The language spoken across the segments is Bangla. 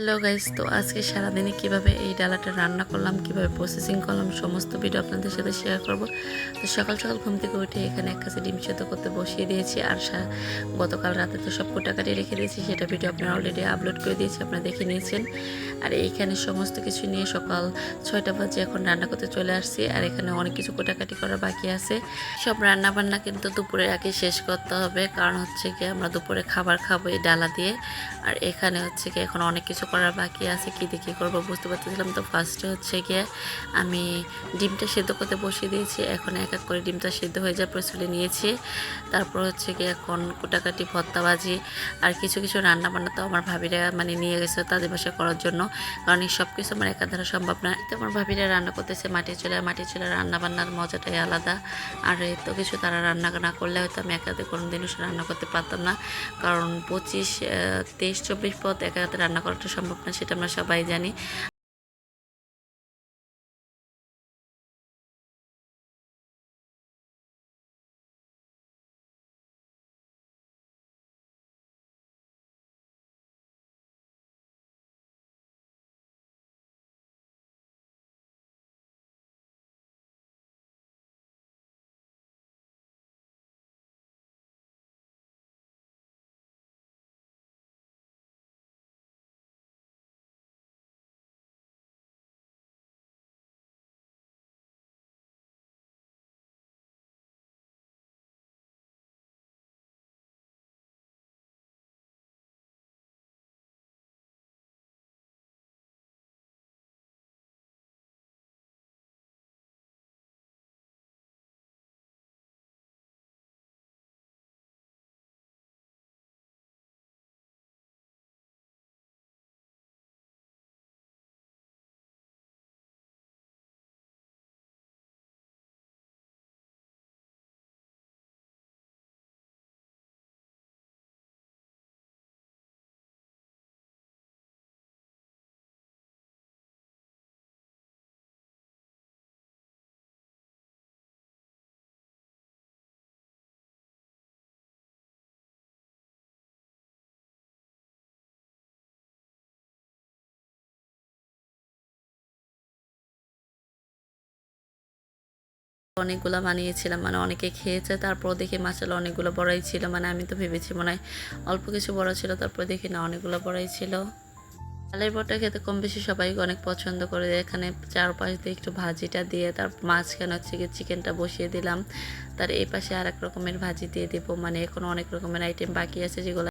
হ্যালো গাইস, তো আজকে সারাদিনে কীভাবে এই ডালাটা রান্না করলাম, কীভাবে প্রসেসিং করলাম, সমস্ত ভিডিও আপনাদের সাথে শেয়ার করব। তো সকাল সকাল ঘুম থেকে উঠে এখানে এক কাছে ডিম সেদ্ধ করতে বসিয়ে দিয়েছি, আর গতকাল রাতে তো সব কোটা কোটাকাটি রেখে দিয়েছি, সেটা ভিডিও আপনারা অলরেডি আপলোড করে দিয়েছি, আপনারা দেখে নিয়েছেন। আর এইখানে সমস্ত কিছু নিয়ে সকাল ছয়টা বাজে এখন রান্না করতে চলে আসছি, আর এখানে অনেক কিছু কোটাকাটি করা বাকি আছে। সব রান্না বান্না কিন্তু দুপুরের আগে শেষ করতে হবে, কারণ হচ্ছে কি আমরা দুপুরে খাবার খাব এই ডালা দিয়ে। আর এখানে হচ্ছে কি এখন অনেক কিছু করার বাকি আছে, কি দিয়ে কী করব বুঝতে পারতেছিলাম তো ফার্স্টে হচ্ছে গিয়ে আমি ডিমটা সেদ্ধ করতে বসিয়ে দিয়েছি, এখন এক এক করে ডিমটা সেদ্ধ হয়ে যায় প্রচুরে নিয়েছি। তারপর হচ্ছে গিয়ে এখন কুটাকাটি ভর্তা ভাজি আর কিছু কিছু রান্না বান্না তো আমার ভাবিরা মানে নিয়ে গেছে তাদের বাসায় করার জন্য। কারণ এই সব কিছু আমার একা দ্বারা সম্ভব না। তো আমার ভাবিরা রান্না করতেছে, মাটির চুলে মাটির চুলে রান্না বান্নার মজাটাই আলাদা। আর এত কিছু তারা রান্না না করলে হয়তো আমি একাতে কোনো দিনও রান্না করতে পারতাম না। কারণ পঁচিশ তেইশ, চব্বিশ পথ একা হাতে রান্না করাটা সম্ভব না সেটা আমরা সবাই জানি। অনেকগুলো বানিয়েছিলাম মানে অনেকে খেয়েছে তারপর দেখি মাসাল অনেকগুলো বড়াই ছিল মানে আমি তো ভেবেছি মনে হয় অল্প কিছু বড় ছিল, তারপর দেখি না অনেকগুলো বড়াই ছিল। ডালের বড়টা খেতে কম বেশি সবাই অনেক পছন্দ করে, এখানে চারপাশ দিয়ে একটু ভাজিটা দিয়ে, তার মাঝখানে হচ্ছে গিয়ে চিকেনটা বসিয়ে দিলাম। তার এই পাশে আর এক রকমের ভাজি দিয়ে দেবো মানে এখনও অনেক রকমের আইটেম বাকি আছে যেগুলো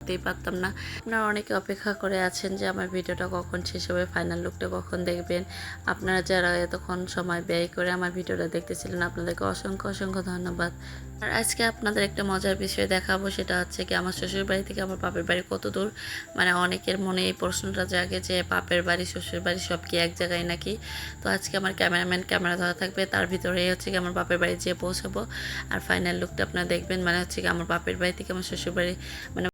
করতেই পারতাম না। আপনারা অনেকে অপেক্ষা করে আছেন যে আমার ভিডিওটা কখন শেষ হবে ফাইনাল লুকটা কখন দেখবেন। আপনারা যারা এতক্ষণ সময় ব্যয় করে আমার ভিডিওটা দেখতেছিলেন, আপনাদেরকে অসংখ্য অসংখ্য ধন্যবাদ। আর আজকে আপনাদের একটা মজার বিষয় দেখাবো, সেটা হচ্ছে কি আমার শ্বশুর বাড়ি থেকে আমার বাপের বাড়ি কত দূর? মানে অনেকের মনে এই প্রশ্নটা জাগে যে বাপের বাড়ি শ্বশুর বাড়ি সব কি এক জায়গায় নাকি? তো আজকে আমার ক্যামেরাম্যান ক্যামেরা ধরা থাকবে, তার ভিতরে হচ্ছে কি আমার বাপের বাড়ি যেয়ে পৌঁছাবো। আর ফাইনাল লুকটা আপনারা দেখবেন মানে হচ্ছে কি আমার বাপের বাড়ি থেকে আমার শ্বশুর বাড়ি মানে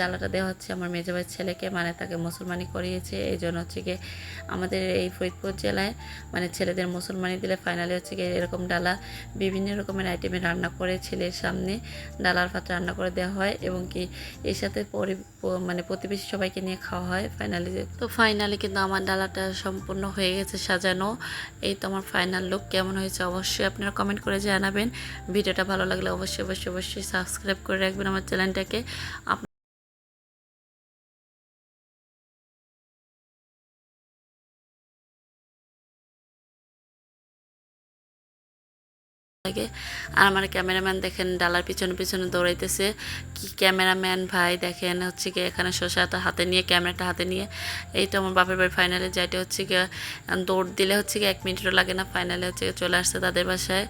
ডালাটা দেওয়া হচ্ছে আমার মেজো ভাইয়ের ছেলেকে মানে তাকে মুসলমানি করিয়েছে। এই জন্য হচ্ছে গিয়ে আমাদের এই ফরিদপুর জেলায় মানে ছেলেদের মুসলমানি দিলে ফাইনালি হচ্ছে গিয়ে এরকম ডালা, বিভিন্ন রকমের আইটেমে রান্না করে ছেলের সামনে ডালার ভাত রান্না করে দেওয়া হয় এবং কি এর সাথে পরি মানে প্রতিবেশী সবাইকে নিয়ে খাওয়া হয় ফাইনালি তো ফাইনালি কিন্তু আমার ডালাটা সম্পূর্ণ হয়ে গেছে সাজানো। এই তো আমার ফাইনাল লুক কেমন হয়েছে অবশ্যই আপনারা কমেন্ট করে জানাবেন। ভিডিওটা ভালো লাগলে অবশ্যই অবশ্যই অবশ্যই সাবস্ক্রাইব করে রাখবেন আমার চ্যানেলটাকে লাগে। আর আমার ক্যামেরাম্যান দেখেন, ডালার পিছনে পিছনে দৌড়াইতেছে। কি ক্যামেরাম্যান ভাই, দেখেন হচ্ছে কি এখানে শসাটা হাতে নিয়ে, ক্যামেরাটা হাতে নিয়ে। এই তো আমার বাপের বাড়ি ফাইনালে যাইটা হচ্ছে কি দৌড় দিলে হচ্ছে কি এক মিনিটও লাগে না ফাইনালে হচ্ছে গিয়ে চলে আসছে তাদের বাসায়।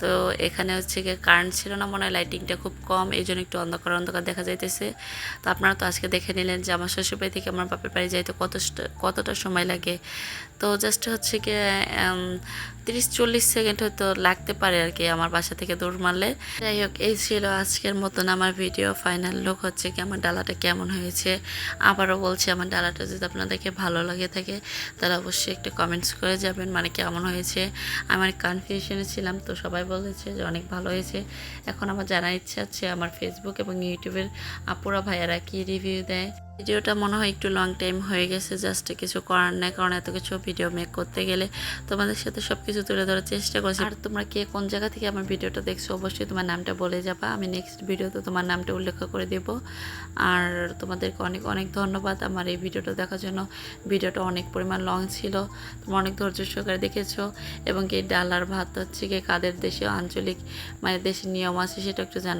তো এখানে হচ্ছে গিয়ে কারেন্ট ছিল না, মনে হয় লাইটিংটা খুব কম, এই জন্য একটু অন্ধকার অন্ধকার দেখা যাইতেছে। তো আপনারা তো আজকে দেখে নিলেন যে আমার শ্বশুরবাড়ি থেকে আমার বাপের বাড়ি যাইতে কত কতটা সময় লাগে। তো জাস্ট হচ্ছে গিয়ে তিরিশ চল্লিশ সেকেন্ড হয়তো লাগতে পারে আর কি আমার বাসা থেকে দৌড় মারলে। যাই হোক, এই ছিল আজকের মতন আমার ভিডিও। ফাইনাল লুক হচ্ছে কি, আমার ডালাটা কেমন হয়েছে। আবারও বলছি, আমার ডালাটা যদি আপনাদেরকে ভালো লাগে থাকে, তাহলে অবশ্যই একটু কমেন্টস করে যাবেন মানে কেমন হয়েছে। আমার কনফিউশনে ছিলাম, তো সবাই বলেছে যে অনেক ভালো হয়েছে। এখন আমার জানার ইচ্ছা আছে, আমার ফেসবুক এবং ইউটিউবের আপুরা ভাইয়ারা কি রিভিউ দেয়। ভিডিওটা মনে হয় একটু লং টাইম হয়ে গেছে জাস্ট কিছু করার নেই, কারণ এত কিছু ভিডিও মেক করতে গেলে তোমাদের সাথে সব কিছু তুলে ধরার চেষ্টা করছি। আর তোমরা কে কোন জায়গা থেকে আমার ভিডিওটা দেখছ, অবশ্যই তোমার নামটা বলে যাবা। আমি নেক্সট ভিডিওতে তোমার নামটা উল্লেখ করে দেব। আর তোমাদেরকে অনেক অনেক ধন্যবাদ আমার এই ভিডিওটা দেখার জন্য। ভিডিওটা অনেক পরিমাণ লং ছিল, তোমরা অনেক ধৈর্য সহকারে দেখেছ। এবং কি ডালার ভাত হচ্ছে গিয়ে কাদের দেশে আঞ্চলিক মানে দেশের নিয়ম আছে, সেটা একটু জানা